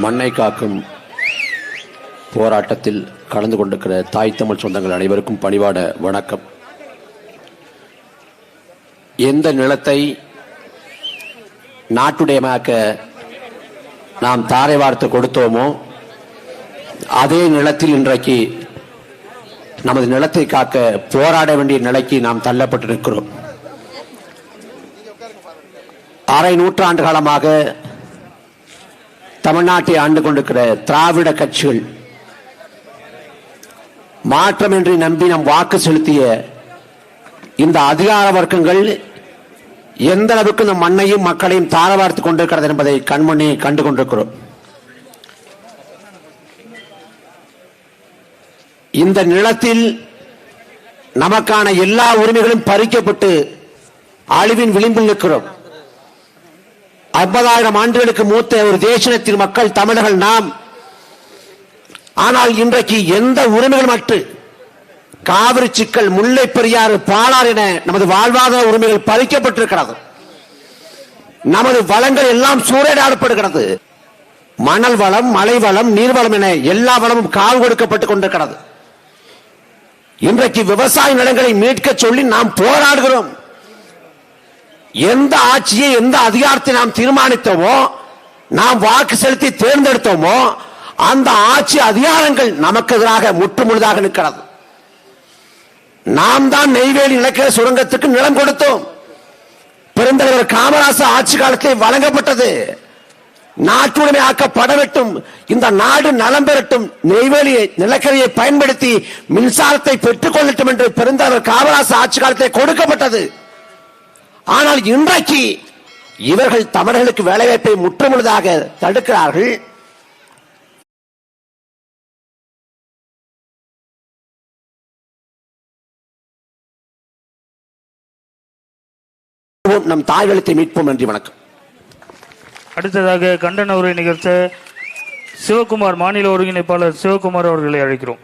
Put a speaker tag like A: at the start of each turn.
A: மண்ணை காக்கும் போராட்டத்தில் கலந்து கொண்டிருக்கிற தாய் தமிழ் சொந்தங்கள் அனைவருக்கும் பணிவாட வணக்கம். எந்த நிலத்தை நாட்டுடையமாக்க நாம் தாரை வார்த்து கொடுத்தோமோ அதே நிலத்தில் இன்றைக்கு நமது நிலத்தை காக்க போராட வேண்டிய நிலைக்கு நாம் தள்ளப்பட்டிருக்கிறோம். அரை நூற்றாண்டு காலமாக தமிழ்நாட்டை ஆண்டு கொண்டிருக்கிற திராவிட கட்சிகள் மாற்றமின்றி நம்பி நம் வாக்கு செலுத்திய இந்த அதிகார வர்க்கங்கள் எந்த அளவுக்கு இந்த மண்ணையும் மக்களையும் தாரவார்த்து கொண்டிருக்கிறது என்பதை கண்முன்னே கண்டு கொண்டிருக்கிறோம். இந்த நிலத்தில் நமக்கான எல்லா உரிமைகளும் பறிக்கப்பட்டு அழிவின் விளிம்பில் நிற்கிறோம். ஐம்பதாயிரம் ஆண்டுகளுக்கு மூத்த ஒரு தேசினத்தின் மக்கள் தமிழர்கள் நாம். ஆனால் இன்றைக்கு எந்த உரிமைகள் மட்டு காவிரி சிக்கல் முல்லை பெரியாறு பாலார் என நமது வாழ்வாதார உரிமைகள் பறிக்கப்பட்டிருக்கிறது. நமது வளங்கள் எல்லாம் சூறையாடப்படுகிறது. மணல் வளம் மலை வளம் நீர்வளம் என எல்லா வளமும் கால் கொடுக்கப்பட்டுக் கொண்டிருக்கிறது. இன்றைக்கு விவசாய நிலங்களை மீட்க சொல்லி நாம் போராடுகிறோம். எந்த ஆட்சியை எந்த அதிகாரத்தை நாம் தீர்மானித்தோமோ நாம் வாக்கு செலுத்தி தேர்ந்தெடுத்தோமோ அந்த ஆட்சி அதிகாரங்கள் நமக்கு எதிராக முற்றுமுழுதாக நிற்கிறது. நாம் தான் நெய்வேலி நிலக்கர சுரங்கத்துக்கு நிலம் கொடுத்தோம். பெருந்தலைவர் காமராசர் ஆட்சி காலத்தில் வழங்கப்பட்டது. நாட்டுடைமை ஆக்கப்பட வேண்டும் இந்த நாடு நலம் பெறட்டும் நெய்வேலி நிலக்கரியை பயன்படுத்தி மின்சாரத்தை பெற்றுக் கொள்ளட்டும் என்று பெருந்தலைவர் காமராசர் ஆட்சி காலத்தில் கொடுக்கப்பட்டது. ஆனால் இன்றைக்கு இவர்கள் தமிழர்களுக்கு வேலைவாய்ப்பை முற்றுமுழுதாக தடுக்கிறார்கள். நம் தாய்களத்தை மீட்போம் நன்றி வணக்கம்.
B: அடுத்ததாக கண்டன உரை நிகழ்த்த சிவகுமார் மாநில ஒருங்கிணைப்பாளர் சிவகுமார் அவர்களை அழைக்கிறோம்.